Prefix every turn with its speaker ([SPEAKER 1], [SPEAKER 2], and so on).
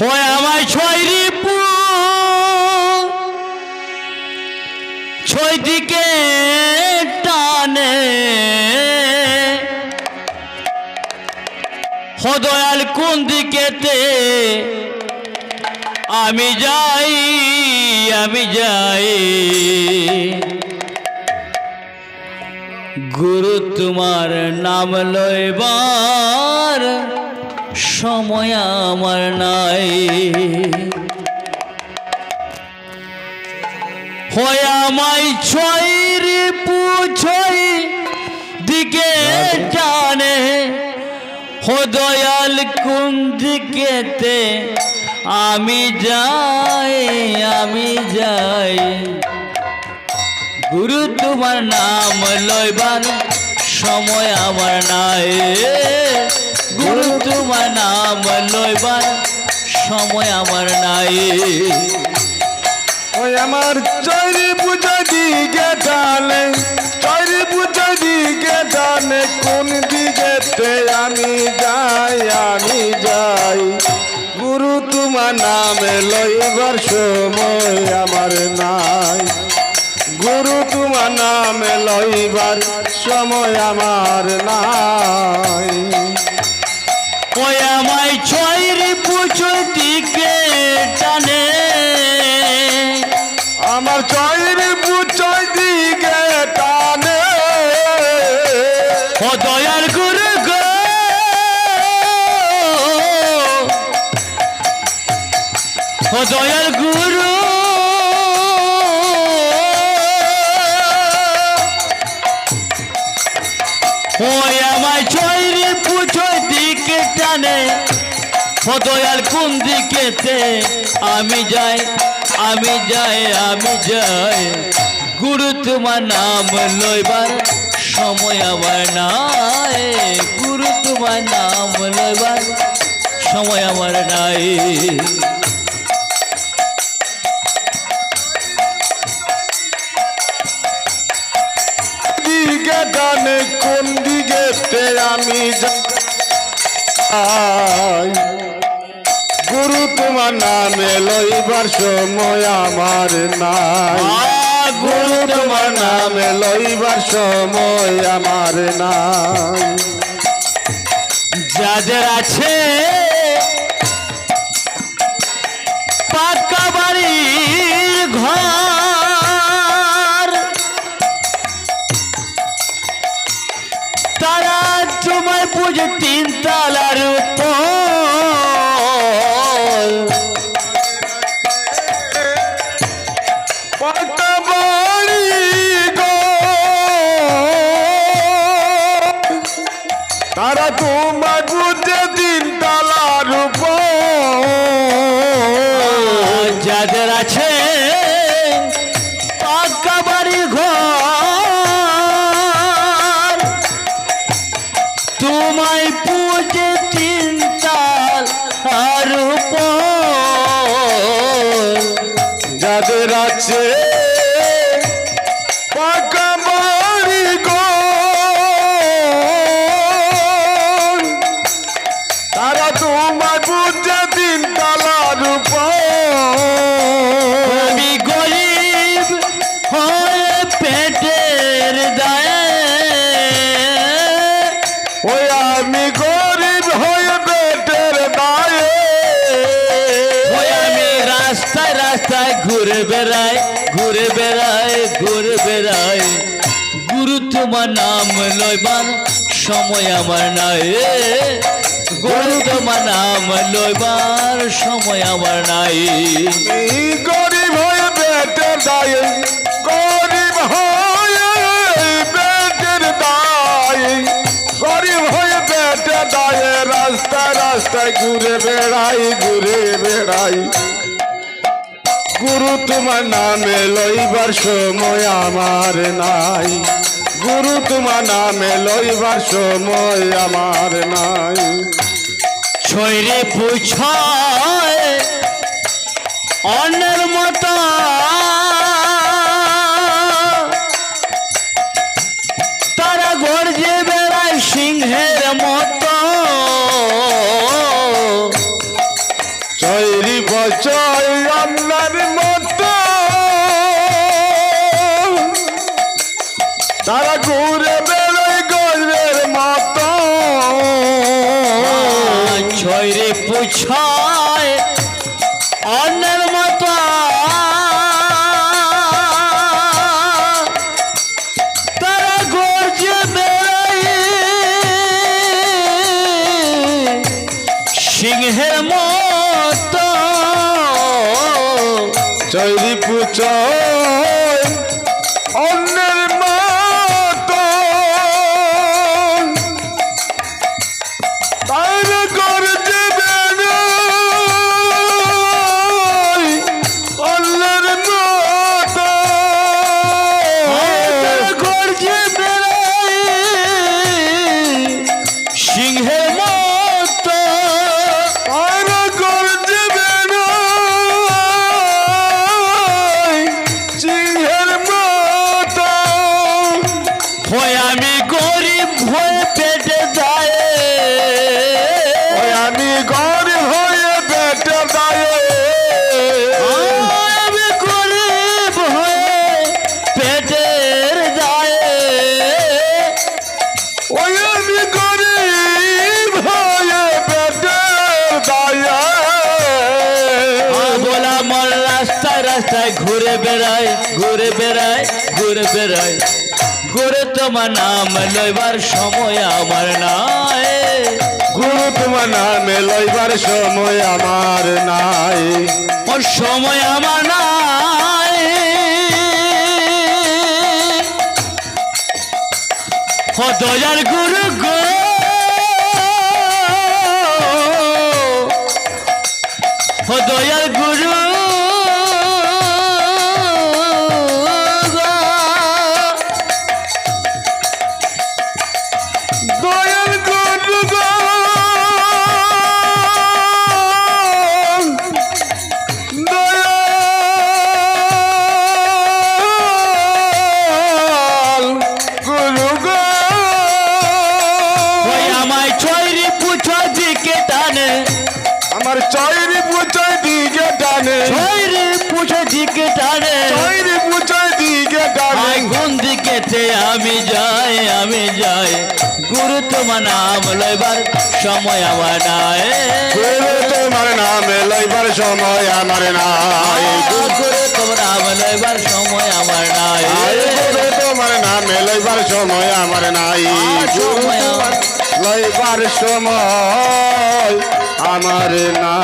[SPEAKER 1] হয় আমায় ছয় রিপু ছয় দিকে টানে। হদয়াল কোন দিকেতে? আমি যাই আমি যাই। গুরু তোমার নাম লইবার সময় আমার নাই। হয় আমায় ছয় পুছয় দিকে টানে। হো দয়াল কোন দিকেতে? আমি যাই আমি যাই। গুরু তোমার নাম লইবার সময় আমার নাই। গুরু তোমার নাম লইবার সময় আমার নাই।
[SPEAKER 2] ওই আমার চৈরি পুজো দিকে টানে চৈরি পুজো দিকে টানে কোন দিকেতে আমি যাই আমি যাই। গুরু তোমার নামে লইবার সময় আমার নাই। গুরু তোমার নামে লইবার সময় আমার নাই।
[SPEAKER 1] আমায় ছয় রে পুজো দিকে টানে।
[SPEAKER 2] আমার চৈরি পুজো দিকে টানে।
[SPEAKER 1] ও দয়াল গুরু গো। ও দয়াল গুরু। পুজো দিকে টানে কোন দিকেতে? আমি যাই আমি যাই আমি যাই। গুরু তোমার নাম লইবার সময় আমার নাই। গুরু তোমার নাম লইবার সময় আমার নাই।
[SPEAKER 2] কোন দিকে আমি যাই? গুরু তোমার নামে লইবার সময় আমার নাই। গুরু তোমার নামে লইবার সময় আমার নাই।
[SPEAKER 1] যাদের আছে যাদের রাস্তায় ঘুরে বেড়ায় ঘুরে বেড়ায়, ঘুরে বেড়াই গুরু তোমার নাম লইবার সময় আমার নাই। গুরু তোমার নাম লইবার সময় আমার নাই।
[SPEAKER 2] গরিব গরিব রাস্তায় রাস্তায় ঘুরে বেড়াই ঘুরে বেড়াই। গুরু, তোমার নামে লইবার সময় আমার নাই। গুরু, তোমার নামে লইবার সময় আমার নাই।
[SPEAKER 1] ছয়রে পুছয়, অন্যের
[SPEAKER 2] পরিচয় আপনার মতো। তারা ঘুরে বেরোয় গজবের মতো।
[SPEAKER 1] ছয়রে পুছায়
[SPEAKER 2] চৈরি পুচয়
[SPEAKER 1] রাস্তায় ঘুরে বেড়ায় ঘুরে বেড়ায় ঘুরে বেড়ায় ঘুরে তোমার নাম লইবার সময় আমার নাই।
[SPEAKER 2] গুরু তোমার নামে লইবার সময় আমার নাই।
[SPEAKER 1] ওর সময় আমার নাই। ও দয়ার গুরু গো। ও দয়ার
[SPEAKER 2] চৈরি পুচয় দিকে টানে।
[SPEAKER 1] ছয়রি পুছো দিকে টানে।
[SPEAKER 2] চৈরি পুচয় দিকে টানে।
[SPEAKER 1] কোন দিকেতে আমি যাই আমি যাই। গুরু তোমার নাম লইবার সময় আমার নাই।
[SPEAKER 2] গুরু তোমার নামে লইবার সময় আমার নাই।
[SPEAKER 1] গুরু তোমার নাম লইবার সময় আমার নাই।
[SPEAKER 2] গুরু তোমার নামে লইবার সময় আমার নাই। তোমার লইবার সময় আমার না